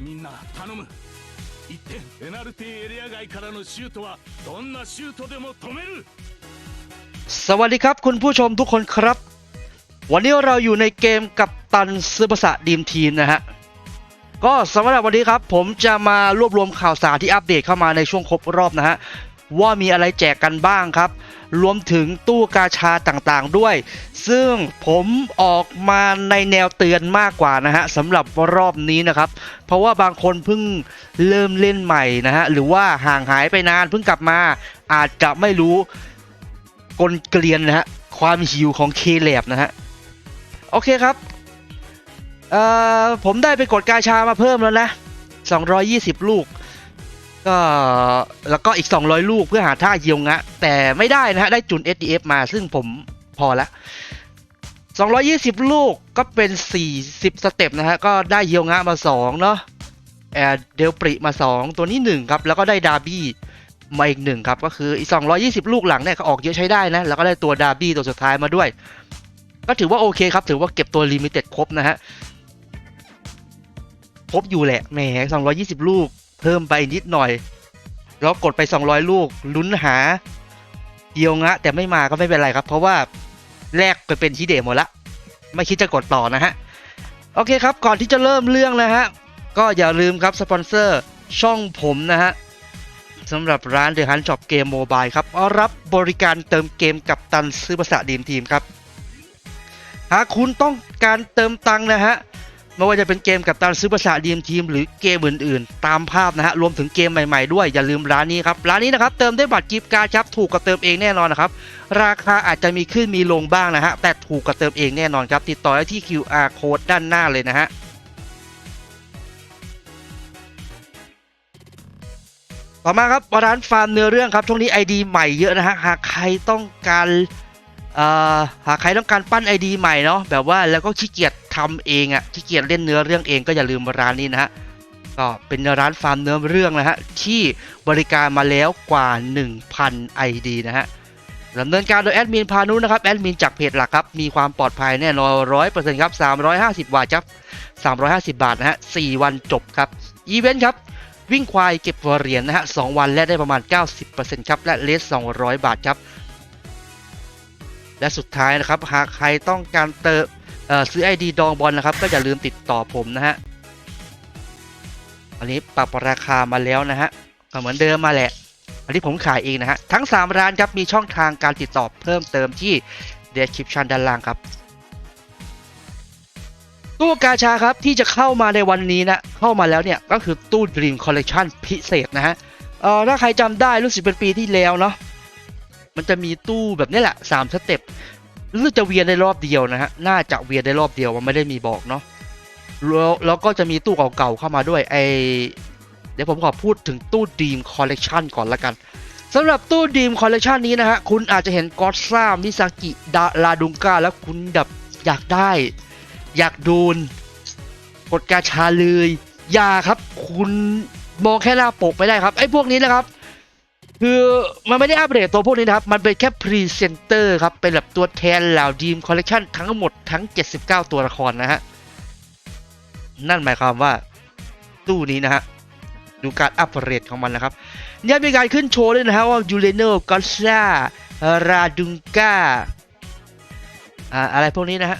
みんな頼む1点ペナルティエリア外からのシュートはどんなシュートでも止めるสวัสดีครับ คุณผู้ชมทุกคนครับ วันนี้เราอยู่ในเกมกับตันซึบะสะดีมทีนนะฮะ ก็สำหรับวันนี้ครับ ผมจะมารวบรวมข่าวสารที่อัปเดตเข้ามาในช่วงครบรอบนะฮะ ว่ามีอะไรแจกกันบ้างครับ รวมถึงตู้กาชาต่างๆด้วย ซึ่งผมออกมาในแนวเตือนมากกว่านะฮะสำหรับรอบนี้นะครับ เพราะว่าบางคนเพิ่งเริ่มเล่นใหม่นะฮะหรือว่าห่างหายไปนานเพิ่งกลับมาอาจจะไม่รู้กลเกลียนนะฮะความหิวของเคแลบนะฮะโอเคครับเอ่อผมได้ไปกดกาชามาเพิ่มแล้วนะ 220 ลูก ก็แล้วก็อีก 200 ลูกเพื่อหาท่าเยียวงะ แต่ไม่ได้นะฮะ ได้จุน SDF มาซึ่งผมพอละ 220 ลูกก็เป็น 40 สเต็ปนะฮะ ก็ได้เยียวงะมา 2 เนาะแอร์เดลปริมา 2 ตัวนี้ 1 ครับ แล้วก็ได้ดาร์บี้มาอีกหนึ่งครับ ก็คืออีก 220 ลูกหลังเนี่ยก็ออกเยอะใช้ได้นะ แล้วก็ได้ตัวดาร์บี้ตัวสุดท้ายมาด้วย ก็ถือว่าโอเคครับ ถือว่าเก็บตัวลิมิเต็ดครบนะฮะ ครบอยู่แหละแหม220 ลูก เพิ่มไปนิดหน่อย แล้วกดไป 200 ลูกลุ้นหาเดียวงะ แต่ไม่มาก็ไม่เป็นไรครับ เพราะว่าแลกไปเป็นทีเดหมดละ ไม่คิดจะกดต่อนะฮะ โอเคครับ ก่อนที่จะเริ่มเรื่องนะฮะ ก็อย่าลืมครับ สปอนเซอร์ช่องผมนะฮะสำหรับร้าน The Hunt Shop Game Mobile ครับรับบริการเติมเกมกับตันซื้อภาษาดีมทีมครับ หากคุณต้องการเติมตังนะฮะ ไม่ว่าจะเป็นเกมกับตันซื้อภาษาดีมทีม หรือเกมอื่นๆ ตามภาพนะฮะรวมถึงเกมใหม่ๆด้วยอย่าลืมร้านนี้ครับ ร้านนี้นะครับเติมได้บัตรกิฟต์การ์ดครับถูกกว่าเติมเองแน่นอนนะครับ ราคาอาจจะมีขึ้นมีลงบ้างนะฮะแต่ถูกกว่าเติมเองแน่นอนครับ ติดต่อได้ที่ QR code ด้านหน้าเลยนะฮะต่อมาครับร้านฟาร์มเนื้อเรื่องครับช่วงนี้ ID ใหม่เยอะนะฮะหากใครต้องการ หากใครต้องการปั้น ID ใหม่เนาะแบบว่าแล้วก็ขี้เกียจทำเองอะ่ะขี้เกียจเล่นเนื้อเรื่องเองก็อย่าลืมร้านนี้นะฮะก็เป็นร้านฟาร์มเนื้อเรื่องนะฮะที่บริการมาแล้วกว่า 1,000 ID นะฮะดำเนินการโดยแอดมินพานุนะครับแอดมินจากเพจหลักครับมีความปลอดภัยแน่นอน100%ครับ350บาทครับ350บาทนะฮะ4วันจบครับอีเวนต์ครับวิ่งควายเก็บเหรียญนะฮะสองวันและได้ประมาณ90%ครับและเลส200บาทครับ และสุดท้ายนะครับหากใครต้องการเติมเอ่อซื้อ ID ดองบอลนะครับ ก็อย่าลืมติดต่อผมนะฮะอันนี้ปรับราคามาแล้วนะฮะก็เหมือนเดิมมาแหละ อันนี้ผมขายเองนะฮะทั้ง 3 ร้านครับมีช่องทางการติดต่อเพิ่มเติมที่ description ด้านล่างครับตู้กาชาครับที่จะเข้ามาในวันนี้นะเข้ามาแล้วเนี่ยก็คือตู้ Dream Collection พิเศษนะฮะเอ่อถ้าใครจำได้รู้สึกเป็นปีที่แล้วเนาะ มันจะมีตู้แบบนี้แหละ3สเต็ปรู้สึกจะเวียนได้รอบเดียวนะฮะน่าจะเวียนได้รอบเดียวมันไม่ได้มีบอกเนาะแล้วแล้วก็จะมีตู้เก่าๆเข้ามาด้วยไอเดี๋ยวผมขอพูดถึงตู้ Dream Collection ก่อนละกันสำหรับตู้ Dream Collection นี้นะฮะคุณอาจจะเห็นกอ d ซ่ามิซากิดาลาดุงกาแล้วคุณแบบอยากได้ อยากโดนกดกาชาเลยอย่าครับ คุณมองแค่หน้าปกไม่ได้ครับไอ้พวกนี้นะครับ คือมันไม่ได้อัปเดตตัวพวกนี้นะครับ มันเป็นแค่พรีเซนเตอร์ครับ เป็นแบบตัวแทนเหล่าดีมคอลเลกชันทั้งหมดทั้ง 79 ตัวละครนะฮะ นั่นหมายความว่าตู้นี้นะฮะ ดูการอัปเดตของมันนะครับยังมีการขึ้นโชว์ด้วยนะฮะว่ายูเรโนกอซ่าราดุงกาอ่าอะไรพวกนี้นะฮะ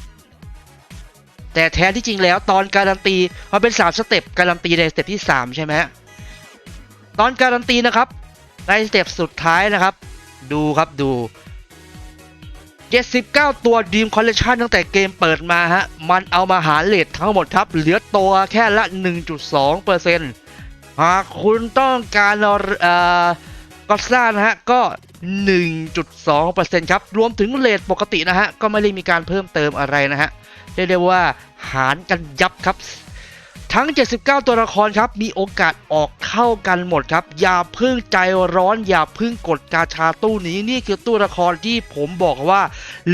แต่แท้ที่จริงแล้วตอนการันตีมันเป็น 3 สเต็ปการันตีในสเต็ปที่ 3 ใช่ไหมฮะ ตอนการันตีนะครับ ในสเต็ปสุดท้ายนะครับ ดูครับดู 79 ตัวดีมคอลเล t ชันตั้งแต่เกมเปิดมาฮะ มันเอามาหารเลททั้งหมดครับ เหลือตัวแค่ละ 1.2%หากคุณต้องการเอ่อกอซ่านะฮะ ก็ 1.2%ครับ รวมถึงเลทปกตินะฮะ ก็ไม่ได้มีการเพิ่มเติมอะไรนะฮะ เรียกได้ว่าหารกันยับครับ ทั้ง 79 ตัวละครครับมีโอกาสออกเข้ากันหมดครับ อย่าพึ่งใจร้อนอย่าพึ่งกดกาชาตู้นี้นี่คือตู้ละครที่ผมบอกว่า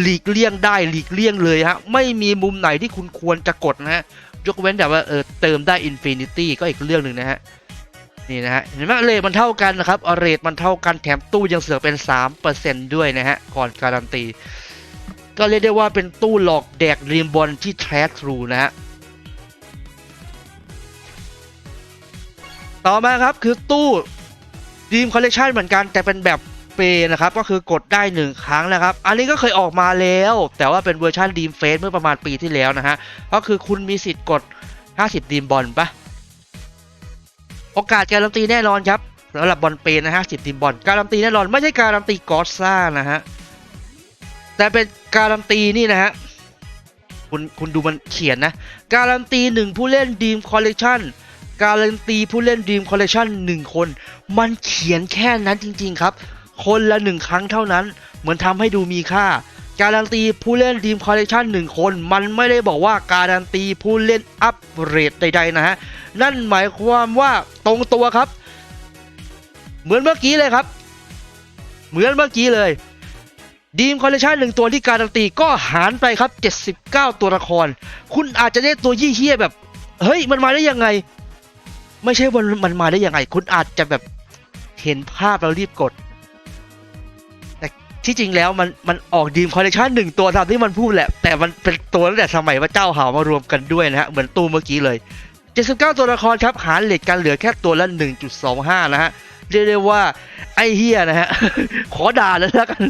หลีกเลี่ยงได้หลีกเลี่ยงเลยฮะไม่มีมุมไหนที่คุณควรจะกดนะฮะยกเว้นแต่ว่าเออเติมได้อินฟินิตี้ก็อีกเรื่องหนึ่งนะฮะนี่นะฮะเห็นไหมเรทมันเท่ากันนะครับเรทมันเท่ากันแถมตู้ยังเสือกเป็น 3%ด้วยนะฮะก่อนการันตี ก็เรียกได้ว่าเป็นตู้หลอกแดกรีมบอลที่แท้ทรูนะฮะ ต่อมาครับคือตู้ดีมคอลเล t ชันเหมือนกันแต่เป็นแบบเปย์นะครับก็คือกดได้หนึ่งครั้งนะครับ อันนี้ก็เคยออกมาแล้ว แต่ว่าเป็นเวอร์ชันดีมเฟสเมื่อประมาณปีที่แล้วนะฮะ ก็คือคุณมีสิทธิ์กด 50 ดีมบอลปะโอกาสการันตีแน่นอนครับสำหรับบอลเปย์นะฮะ10ดีมบอลการันตีแน่นอนไม่ใช่การันตีกอสซ่านะฮะแต่เป็นการันตีนี่นะฮะคุณคุณดูมันเขียนนะ การันตีหนึ่งผู้เล่นดีมคอลเล t ชัน การันตีผู้เล่นดีมคอลเล t ชันหนึ่งคน มันเขียนแค่นั้นจริง ๆ ครับ คนละหนึ่งครั้งเท่านั้น เหมือนทำให้ดูมีค่า การันตีผู้เล่นดีมคอลเล t ชันหนึ่งคน มันไม่ได้บอกว่าการันตีผู้เล่นอัปเกรดใดๆนะฮะ นั่นหมายความว่าตรงตัวครับ เหมือนเมื่อกี้เลยครับ เหมือนเมื่อกี้เลยดีมคอลเล t ชันหนึ่งตัวที่การันตีก็หารไปครับ 79 ตัวละคร คุณอาจจะได้ตัวยี่เฮี้ยแบบ เฮ้ย มันมาได้ยังไง ไม่ใช่วันมันมาได้ยังไง คุณอาจจะแบบเห็นภาพแล้วรีบกด แต่ที่จริงแล้วมันมันออกดีมคอลเล t ชันหนึ่งตัวตามที่มันพูดแหละ แต่มันเป็นตัวตั้งแต่สมัยพระเจ้าหามารวมกันด้วยนะฮะ เหมือนตู้เมื่อกี้เลย79ตัวละครครับ หารเลทกันเหลือแค่ตัวละ 1.25 นะฮะ เรียกได้ว่าไอเฮียนะฮะ ขอด่าเลยแล้วกัน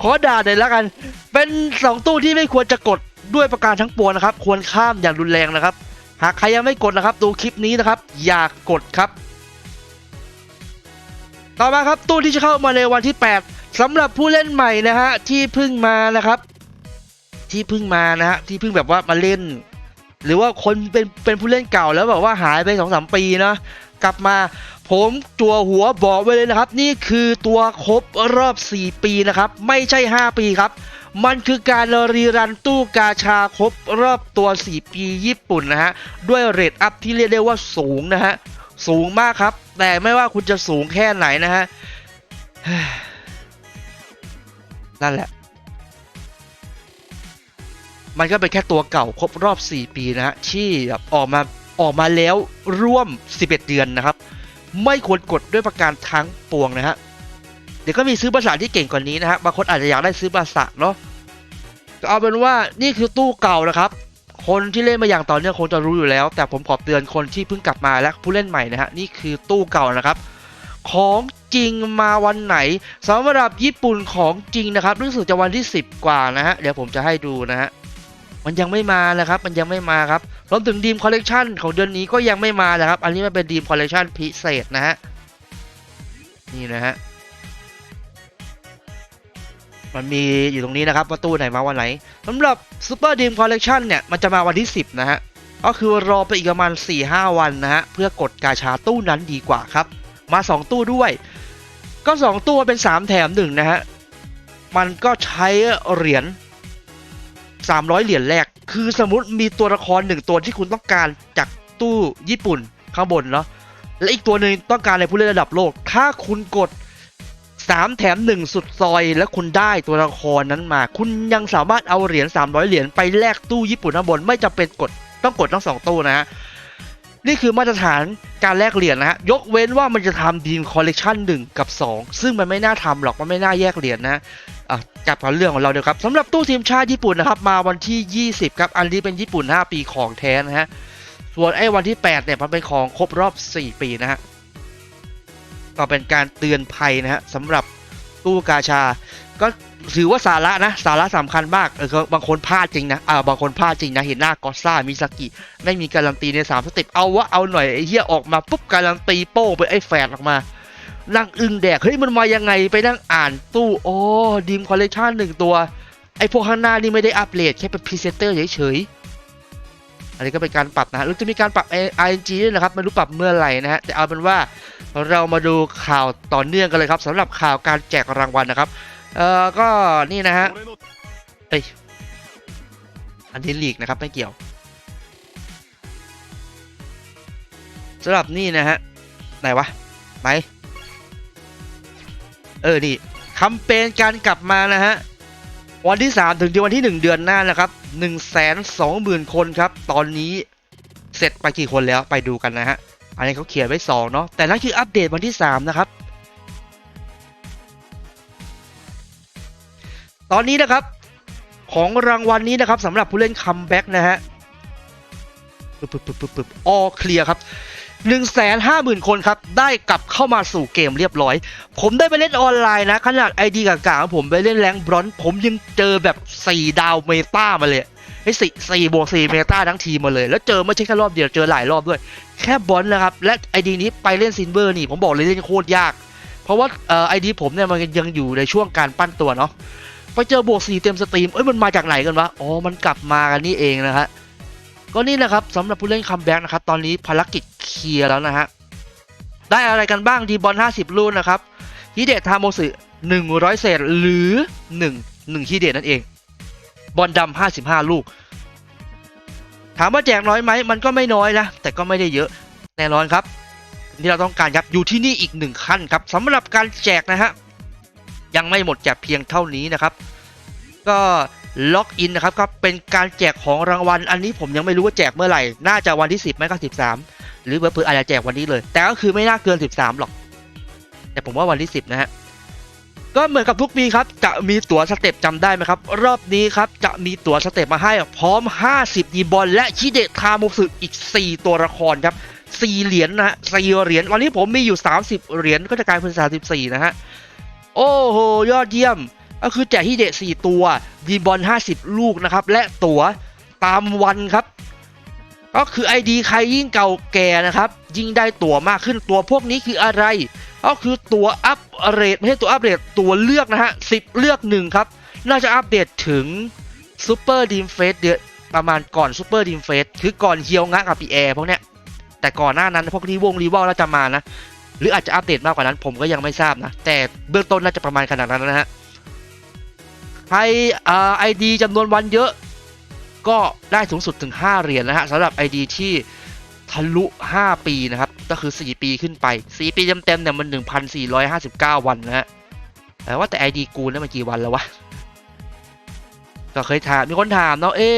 ขอด่าเลยแล้วกัน เป็น 2 ตู้ที่ไม่ควรจะกดด้วยประการทั้งปวงนะครับ ควรข้ามอย่างรุนแรงนะครับ หากใครยังไม่กดนะครับ ดูคลิปนี้นะครับ อย่ากกดครับ ต่อมาครับตู้ที่จะเข้ามาในวันที่ 8สำหรับผู้เล่นใหม่นะฮะที่เพิ่งมานะครับ ที่เพิ่งมานะฮะที่เพิ่งแบบว่ามาเล่น หรือว่าคนเป็นเป็นผู้เล่นเก่าแล้วแบบว่าหายไปสองสามปีนะกลับมาผมจัวหัวบอกไว้เลยนะครับ นี่คือตัวครบรอบ 4 ปีนะครับ ไม่ใช่ 5 ปีครับ มันคือการรีรันตู้กาชาครบรอบตัว 4 ปีญี่ปุ่นนะฮะ ด้วยเรทอัพที่เรียกได้ว่าสูงนะฮะ สูงมากครับ แต่ไม่ว่าคุณจะสูงแค่ไหนนะฮะ นั่นแหละ มันก็เป็นแค่ตัวเก่าครบรอบ 4 ปีนะฮะ ที่แบบออกมาออกมาแล้วร่วม 11 เดือนนะครับ ไม่ควรกดด้วยประการทั้งปวงนะฮะ เดี๋ยวก็มีซื้อภาษาที่เก่งกว่านี้นะฮะบางคนอาจจะอยากได้ซื้อภาษาเนาะก็เอาเป็นว่านี่คือตู้เก่านะครับ คนที่เล่นมาอย่างต่อเนื่องคงจะรู้อยู่แล้ว แต่ผมขอเตือนคนที่เพิ่งกลับมาและผู้เล่นใหม่นะฮะนี่คือตู้เก่านะครับ ของจริงมาวันไหนสำหรับญี่ปุ่นของจริงนะครับรู้สึกจะวันที่ 10 กว่านะฮะเดี๋ยวผมจะให้ดูนะฮะมันยังไม่มานะครับ มันยังไม่มาครับรวมถึงดีมคอลเลกชันของเดือนนี้ก็ยังไม่มานะครับ อันนี้มันเป็นดีมคอลเลกชันพิเศษนะฮะ นี่นะฮะ มันมีอยู่ตรงนี้นะครับว่าตู้ไหนมาวันไหนสำหรับซูเปอร์ดีมคอลเลกชันเนี่ยมันจะมาวันที่ 10 นะฮะ ก็คือรอไปอีกประมาณ 4-5 วันนะฮะ เพื่อกดกาชาตู้นั้นดีกว่าครับ มา 2 ตู้ด้วย ก็ 2 ตู้เป็น 3 แถม 1 นะฮะ มันก็ใช้เหรียญ300 เหรียญแรก คือสมมติมีตัวละครหนึ่งตัวที่คุณต้องการจากตู้ญี่ปุ่นข้างบนเนาะและอีกตัวหนึ่งต้องการในผู้เล่นระดับโลก ถ้าคุณกด 3 แถม 1 สุดซอย แล้วคุณได้ตัวละครนั้นมา คุณยังสามารถเอาเหรียญ 300 เหรียญไปแลกตู้ญี่ปุ่นข้างบน ไม่จำเป็นกดต้องกดทั้งสองตู้นะฮะนี่คือมาตรฐานการแลกเหรียญนะฮะ ยกเว้นว่ามันจะทำดีมคอลเลกชัน1กับ 2 ซึ่งมันไม่น่าทำหรอก มันไม่น่าแยกเหรียญนะอะกลับมาเรื่องของเราเดี๋ยวครับสำหรับตู้ทีมชาติญี่ปุ่นนะครับ มาวันที่ 20 ครับ อันนี้เป็นญี่ปุ่น 5 ปีของแท้นะฮะ ส่วนไอ้วันที่ 8 เนี่ย มันเป็นของครบรอบ 4 ปีนะฮะ ก็เป็นการเตือนภัยนะฮะสำหรับตู้กาชา ก็ถือว่าสาระนะสาระสำคัญมากเออบางคนพลาดจริงนะอ่าบางคนพลาดจริงนะเห็นหน้ากอซ่ามิซากิไม่มีการันตีใน3สเต็ปเอาวะเอาหน่อยไอ้เหี้ยออกมาปุ๊บการันตีโป้งไปไอ้แฝดออกมานั่งอึ้งแดกเฮ้ยมันมายังไงไปนั่งอ่านตู้โอ้ดีมคอลเลกชันหนึ่งตัวไอพวกข้างหน้านี่ไม่ได้อัปเดตแค่เป็นพรีเซนเตอร์เฉยๆอันนี้ก็เป็นการปรับนะฮะหรือจะมีการปรับ ING ด้วยนะครับไม่รู้ปรับเมื่อไหร่นะฮะแต่เอาเป็นว่า เรามาดูข่าวต่อเนื่องกันเลยครับสำหรับข่าวการแจกรางวัลนะครับ เอ่อ ก็นี่นะฮะ เอ้ย อันนี้ลีกนะครับไม่เกี่ยวสำหรับนี่นะฮะ ไหนวะ ไหน เออ นี่แคมเปญการกลับมานะฮะ วันที่ 3 ถึงวันที่ 1 เดือนหน้านะครับ 1 2 0 0 0 0 คนครับ ตอนนี้เสร็จไปกี่คนแล้วไปดูกันนะฮะ อันนี้เขาเขียนไว้ 2 เนาะแต่นั่นคืออัปเดตวันที่ 3 นะครับ ตอนนี้นะครับของรางวัลนี้นะครับสำหรับผู้เล่นคัมแบ็กนะฮะปึ๊บปึ๊บปึ๊บปึ๊บออเคลียร์ครับ1 5 0 0 0 0 คนครับ ได้กลับเข้ามาสู่เกมเรียบร้อย ผมได้ไปเล่นออนไลน์นะ ขนาดไอดีกากาของผมไปเล่นแรงบรอนผมยังเจอแบบ 4 ดาวเมตามาเลย ไอ้สี่สี่บวกสี่เมตาทั้งทีมมาเลย แล้วเจอไม่ใช่แค่รอบเดียวเจอหลายรอบด้วย แค่บอลนะครับ และไอดีนี้ไปเล่นซินเวอร์นี่ผมบอกเลยเล่นโคตรยาก เพราะว่าไอดีผมเนี่ยมันยังอยู่ในช่วงการปั้นตัวเนาะไปเจอบวกสี่เต็มสตรีมเอ้ยมันมาจากไหนกันวะอ๋อมันกลับมากันนี่เองนะฮะก็นี่นะครับสำหรับผู้เล่นคัมแบ็กนะครับตอนนี้ภารกิจเคลียร์แล้วนะฮะได้อะไรกันบ้างดีบอล50 ลูกนะครับฮิเดะทาโมสึ100 เศษหรือ 1 1ฮิเดะนั่นเอง บอลดำ55ลูก ถามว่าแจกน้อยไหมมันก็ไม่น้อยนะแต่ก็ไม่ได้เยอะแน่นอนครับที่เราต้องการครับอยู่ที่นี่อีกหนึ่งขั้นครับสำหรับการแจกนะฮะยังไม่หมดแจกเพียงเท่านี้นะครับ ก็ล็อกอินนะครับก็เป็นการแจกของรางวัล อันนี้ผมยังไม่รู้ว่าแจกเมื่อไหร่ น่าจะวันที่ 10ไม่ก็13 หรือเผื่ออาจจะแจกวันนี้เลย แต่ก็คือไม่น่าเกิน 13 หรอก แต่ผมว่าวันที่ 10 นะฮะ ก็เหมือนกับทุกปีครับ จะมีตั๋วสเต็ปจำได้ไหมครับ รอบนี้ครับ จะมีตั๋วสเต็ปมาให้พร้อม 50ดีบอลและชิเดะทามุสึอีก 4 ตัวละครครับ4เหรียญนะฮะสี่เหรียญวันนี้ผมมีอยู่ 30 เหรียญก็จะกลายเป็น 34 นะฮะ โอ้โห ยอดเยี่ยม ก็คือแจกที่เดะ4ตัวดีบอล 50 ลูกนะครับ และตั๋วตามวันครับ ก็คือ ID ใครยิ่งเก่าแก่นะครับ ยิ่งได้ตั๋วมากขึ้นตัวพวกนี้คืออะไร ก็คือตัวอัปเดตไม่ใช่ตัวอัปเดตตัวเลือกนะฮะ10เลือกหนึ่งครับ น่าจะอัปเดตถึงซูเปอร์ดีมเฟสเดือนประมาณก่อนซูเปอร์ดีมเฟสคือก่อนเฮียวงะกับปีแอร์พวกเนี้ยแต่ก่อนหน้านั้นพวกรีวงรีวอลแล้วจะมานะ หรืออาจจะอัปเดตมากกว่านั้นผมก็ยังไม่ทราบนะ แต่เบื้องต้นน่าจะประมาณขนาดนั้นนะฮะใครไอดีจำนวนวันเยอะ ก็ได้สูงสุดถึง 5 เหรียญนะฮะสำหรับ ID ที่ ทะลุ 5 ปีนะครับ ก็คือ 4 ปีขึ้นไป 4 ปีเต็มๆเนี่ยมัน 1,459 วันนะฮะแต่ว่าแต่ ID กูเนี่ยมันกี่วันแล้ววะ ก็เคยถาม มีคนถามเนาะ เอ้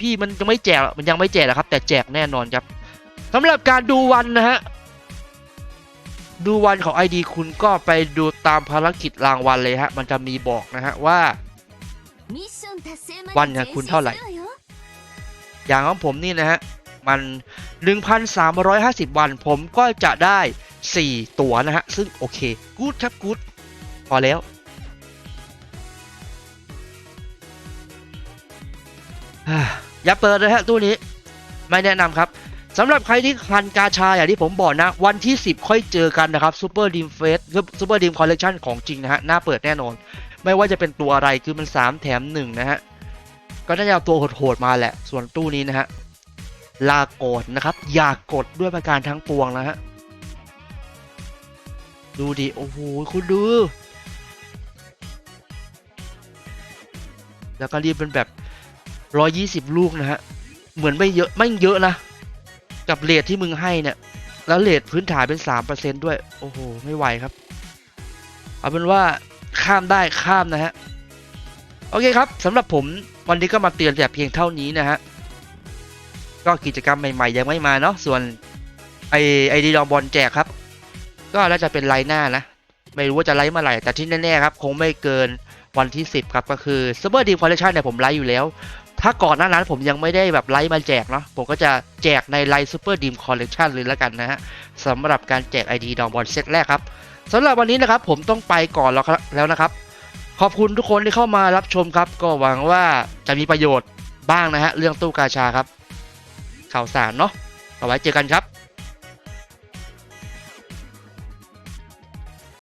พี่มันยังไม่แจกหรอกมันยังไม่แจกหรอกครับ แต่แจกแน่นอนครับสำหรับการดูวันนะฮะ ดูวันของ ID คุณก็ไปดูตามภารกิจรางวัลเลยฮะ มันจะมีบอกนะฮะว่า วันเนี่ยคุณเท่าไหร่ อย่างของผมนี่นะฮะ มัน 1,350 วันผมก็จะได้ 4 ตัวนะฮะ ซึ่งโอเค กู๊ดครับกู๊ดพอแล้วอย่าเปิดเลยฮะตู้นี้ ไม่แนะนำครับสำหรับใครที่คันกาชาอย่างที่ผมบอกนะ วันที่ 10 ค่อยเจอกันนะครับซูเปอร์ดีมเฟสซูเปอร์ดีมคอลเล t ชันของจริงนะฮะ หน้าเปิดแน่นอน ไม่ว่าจะเป็นตัวอะไรคือมัน 3 แถม 1 นะฮะ ก็น่าจะเอาตัวโหดๆมาแหละ ส่วนตู้นี้นะฮะ ลาโกดนะครับ อย่ากดด้วยประการทั้งปวงนะฮะ ดูดิ โอ้โห คุณดู แล้วก็รีบเป็นแบบ 120 ลูกนะฮะ เหมือนไม่เยอะ ไม่เยอะนะ กับเลทที่มึงให้เนี่ย แล้วเลทพื้นฐานเป็น 3%ด้วย โอ้โห ไม่ไหวครับ เอาเป็นว่าข้ามได้ข้ามนะฮะ โอเคครับสำหรับผมวันนี้ก็มาเตือนแต่เพียงเท่านี้นะฮะ ก็กิจกรรมใหม่ๆยังไม่มาเนาะส่วนไอไอดีดอบอลแจกครับ ก็น่าจะเป็นไลน์หน้านะ ไม่รู้ว่าจะไลฟ์เมื่อไหร่ แต่ที่แน่ๆครับ คงไม่เกินวันที่ 10 ครับ ก็คือซูเปอร์ดีคอลเลคชันเนี่ยผมไลฟ์อยู่แล้ว ถ้าก่อนหน้านั้นผมยังไม่ได้แบบไลฟ์มาแจกเนาะผมก็จะแจกในไลฟ์ซูเปอร์ดีมคอลเลคชันเลยแล้วกันนะฮะสำหรับการแจก ID ดอบอลเซตแรกครับสำหรับวันนี้นะครับผมต้องไปก่อนแล้วครับแล้วนะครับ ขอบคุณทุกคนที่เข้ามารับชมครับ ก็หวังว่าจะมีประโยชน์บ้างนะฮะเรื่องตู้กาชาครับ ข่าวสารเนาะเอาไว้เจอกันครับ